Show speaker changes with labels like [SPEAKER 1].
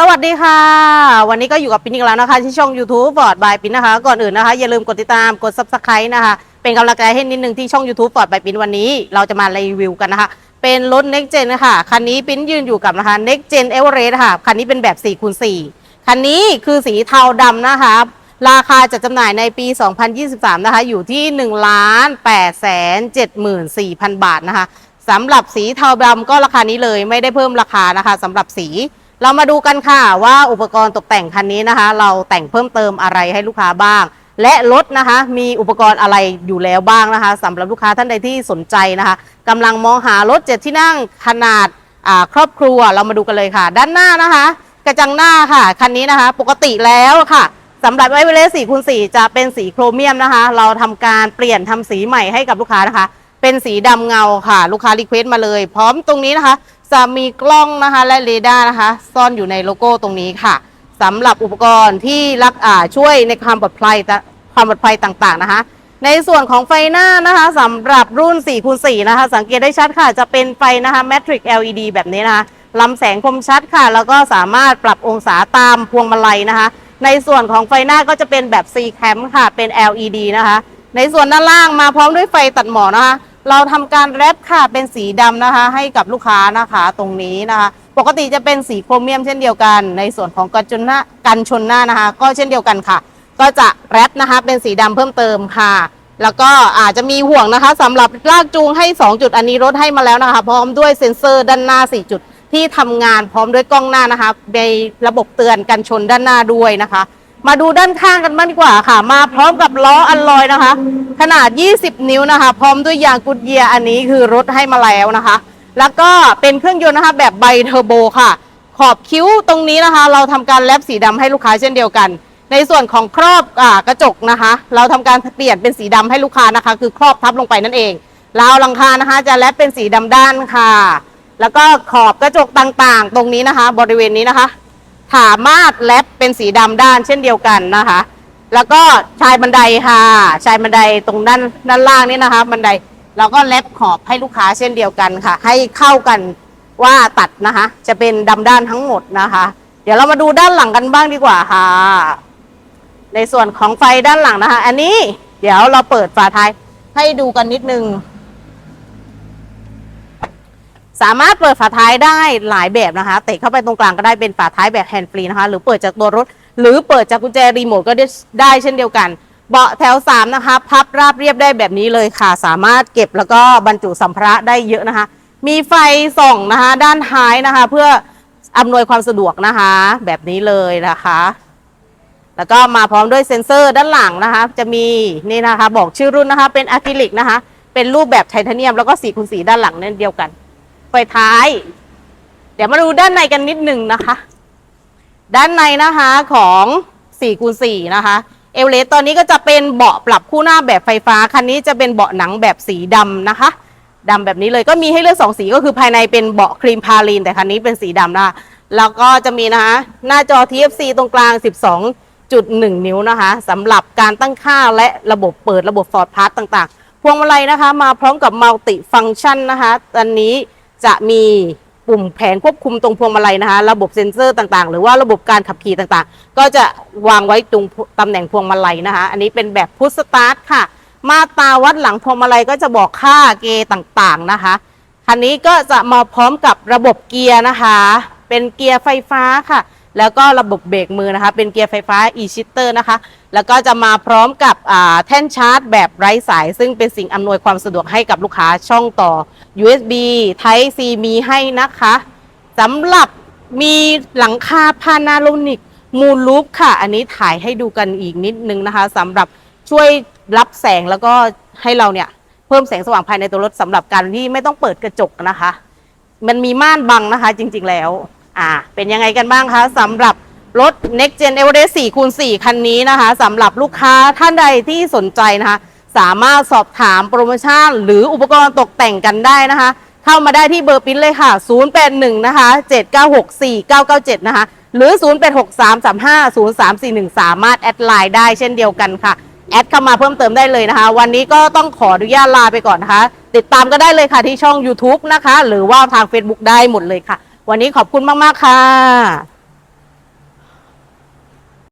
[SPEAKER 1] สวัสดีค่ะ วันนี้ก็อยู่กับปิ๊นอีกแล้วนะคะ ที่ช่อง YouTube บอร์ดบายปิ๊นนะคะ ก่อนอื่นนะคะ อย่าลืมกดติดตามกด Subscribe นะคะ เป็นกำลังใจให้นิดนึงที่ช่อง YouTube บอร์ดบายปิ๊นวันนี้ เราจะมารีวิวกันนะคะ เป็นรถ Next Gen นะคะคันนี้ปิ๊นยืนอยู่กับนะคะ Next Gen Everest ค่ะคันนี้เป็นแบบ4คูณ4คันนี้คือสีเทาดำนะคะ ราคาจัดจำหน่ายในปี 2023 นะคะ อยู่ที่1ล้าน8แสน74,000 บาทนะคะสำหรับสีเทาดำก็ราคานี้เลยไม่ได้เพิ่มราคานะคะสำหรับสี เรามาดูกันค่ะว่าอุปกรณ์ตกแต่งคันนี้นะคะ เราแต่งเพิ่มเติมอะไรให้ลูกค้าบ้าง และรถนะคะ มีอุปกรณ์อะไรอยู่แล้วบ้างนะคะสำหรับลูกค้าท่านใดที่สนใจนะคะกำลังมองหารถเจ็ดที่นั่งขนาดครอบครัวเรามาดูกันเลยค่ะ ด้านหน้านะคะ กระจังหน้าค่ะคันนี้นะคะ ปกติแล้วค่ะสำหรับไวเวเลส4คูณ4จะเป็นสีโครเมียมนะคะ เราทำการเปลี่ยนทำสีใหม่ให้กับลูกค้านะคะ เป็นสีดำเงาค่ะ ลูกค้ารีเควสต์มาเลย พร้อมตรงนี้นะคะ จะมีกล้องนะคะและเรดาร์นะคะ ซ่อนอยู่ในโลโก้ตรงนี้ค่ะสำหรับอุปกรณ์ที่รักอ่าช่วยในความปลอดภัยตะความปลอดภัยต่างๆนะคะ ในส่วนของไฟหน้านะคะสำหรับรุ่น4คูณ4นะคะ สังเกตได้ชัดค่ะ จะเป็นไฟนะคะ Matrix LED แบบนี้นะคะลำแสงคมชัดค่ะ แล้วก็สามารถปรับองศาตามพวงมาลัยนะคะ ในส่วนของไฟหน้าก็จะเป็นแบบ C cam ค่ะเป็น LED นะคะ ในส่วนด้านล่างมาพร้อมด้วยไฟตัดหมอกนะคะ เราทำการแรปค่ะเป็นสีดำนะคะ ให้กับลูกค้านะคะตรงนี้นะคะ ปกติจะเป็นสีโครเมียมเช่นเดียวกัน ในส่วนของกันชนหน้ากันชนหน้านะคะ ก็เช่นเดียวกันค่ะ ก็จะแรปนะคะเป็นสีดำเพิ่มเติมค่ะ แล้วก็อาจจะมีห่วงนะคะสำหรับลากจูงให้ 2 จุดอันนี้รถให้มาแล้วนะคะ พร้อมด้วยเซ็นเซอร์ด้านหน้า 4 จุดที่ทำงานพร้อมด้วยกล้องหน้านะคะในระบบเตือนกันชนด้านหน้าด้วยนะคะ มาดูด้านข้างกันบ้างดีกว่าค่ะ มาพร้อมกับล้ออัลลอยนะคะ ขนาด 20 นิ้วนะคะ พร้อมด้วยยางกุดเยียอันนี้คือรถให้มาแล้วนะคะ แล้วก็เป็นเครื่องยนต์นะคะ แบบไบเทอร์โบค่ะ ขอบคิ้วตรงนี้นะคะ เราทำการแลบสีดำให้ลูกค้าเช่นเดียวกัน ในส่วนของครอบอกระจกนะคะ เราทำการเปลี่ยนเป็นสีดำให้ลูกค้านะคะ คือครอบทับลงไปนั่นเองราวหลังคานะคะ จะแลบเป็นสีดำด้านค่ะ แล้วก็ขอบกระจกต่างๆ ตรงนี้นะคะ บริเวณนี้นะคะ สามารถแลบเป็นสีดำด้านเช่นเดียวกันนะคะ แล้วก็ชายบันไดค่ะ ชายบันไดตรงด้านด้านล่างนี่นะคะ บันไดเราก็แลบขอบให้ลูกค้าเช่นเดียวกันค่ะ ให้เข้ากันว่าตัดนะคะ จะเป็นดำด้านทั้งหมดนะคะ เดี๋ยวเรามาดูด้านหลังกันบ้างดีกว่าค่ะ ในส่วนของไฟด้านหลังนะคะ อันนี้เดี๋ยวเราเปิดฝาท้ายให้ดูกันนิดนึง สามารถเปิดฝาท้ายได้หลายแบบนะคะเตะเข้าไปตรงกลางก็ได้เป็นฝาท้ายแบบแฮนด์ฟรีนะคะหรือเปิดจากตัวรถ หรือเปิดจากกุญแจรีโมทก็ได้ไดเช่นเดียวกัน เบาะแถว 3 นะคะ พับราบเรียบได้แบบนี้เลยค่ะ สามารถเก็บแล้วก็บรรจุสัมภาระได้เยอะนะคะ มีไฟส่องนะคะ ด้านท้ายนะคะ เพื่ออำนวยความสะดวกนะคะ แบบนี้เลยนะคะ แล้วก็มาพร้อมด้วยเซ็นเซอร์ด้านหลังนะคะ จะมีนี่นะคะ บอกชื่อรุ่นนะคะ เป็นอะคริลิกนะคะ เป็นรูปแบบไทเทเนียมแล้วก็สีคูณสีด้านหลังนั่นเดียวกัน ไฟท้าย เดี๋ยวมาดูด้านในกันนิดหนึ่งนะคะ ด้านในนะคะของ4คูณ4นะคะเอลเลสตอนนี้ก็จะเป็นเบาะปรับคู่หน้าแบบไฟฟ้า คันนี้จะเป็นเบาะหนังแบบสีดำนะคะดำแบบนี้เลยก็มีให้เลือกสองสีก็คือภายในเป็นเบาะครีมพาลีน แต่คันนี้เป็นสีดำนะคะแล้วก็จะมีนะคะหน้าจอ TFC ตรงกลาง 12.1 นิ้วนะคะสำหรับการตั้งค่าและระบบเปิดระบบฟอร์ดพาร์ตต่างๆ พวงมาลัยนะคะ มาพร้อมกับมัลติฟัง c t ชันนะคะตอนนี้ จะมีปุ่มแผงควบคุมตรงพวงมาลัยนะคะ ระบบเซ็นเซอร์ต่างๆ หรือว่าระบบการขับขี่ต่างๆ ก็จะวางไว้ตรงตำแหน่งพวงมาลัยนะคะ อันนี้เป็นแบบพุทสตาร์ทค่ะ มาตราวัดหลังพวงมาลัยก็จะบอกค่าเกย์ต่างๆนะคะ คันนี้ก็จะมาพร้อมกับระบบเกียร์นะคะ เป็นเกียร์ไฟฟ้าค่ะ แล้วก็ระบบเบรกมือนะคะ เป็นเกียร์ไฟฟ้า e-shitter นะคะ แล้วก็จะมาพร้อมกับแท่นชาร์จแบบไร้สาย ซึ่งเป็นสิ่งอำนวยความสะดวกให้กับลูกค้าช่องต่อ USB Type C มีให้นะคะสำหรับมีหลังคาพานาโลนิกมูลลูปค่ะ อันนี้ถ่ายให้ดูกันอีกนิดนึงนะคะสำหรับช่วยรับแสงแล้วก็ให้เราเนี่ยเพิ่มแสงสว่างภายในตัวรถสำหรับการที่ไม่ต้องเปิดกระจกนะคะ มันมีม่านบังนะคะจริง ๆแล้ว อ่าเป็นยังไงกันบ้างคะสำหรับรถ Next Gen Everest 4คูณ4คันนี้นะคะสำหรับลูกค้าท่านใดที่สนใจนะคะ สามารถสอบถามโปรโมชั่น หรืออุปกรณ์ตกแต่งกันได้นะคะ เข้ามาได้ที่เบอร์ปิ้นเลยค่ะ 081 นะคะ 796 4997 นะคะ หรือ 0863350341 สามารถแอดไลน์ได้เช่นเดียวกันค่ะ แอดเข้ามาเพิ่มเติมได้เลยนะคะ วันนี้ก็ต้องขออนุญาตลาไปก่อนนะคะ ติดตามก็ได้เลยค่ะที่ช่อง YouTube นะคะ หรือว่าทาง Facebook ได้หมดเลยค่ะ วันนี้ขอบคุณมาก ๆ ค่ะ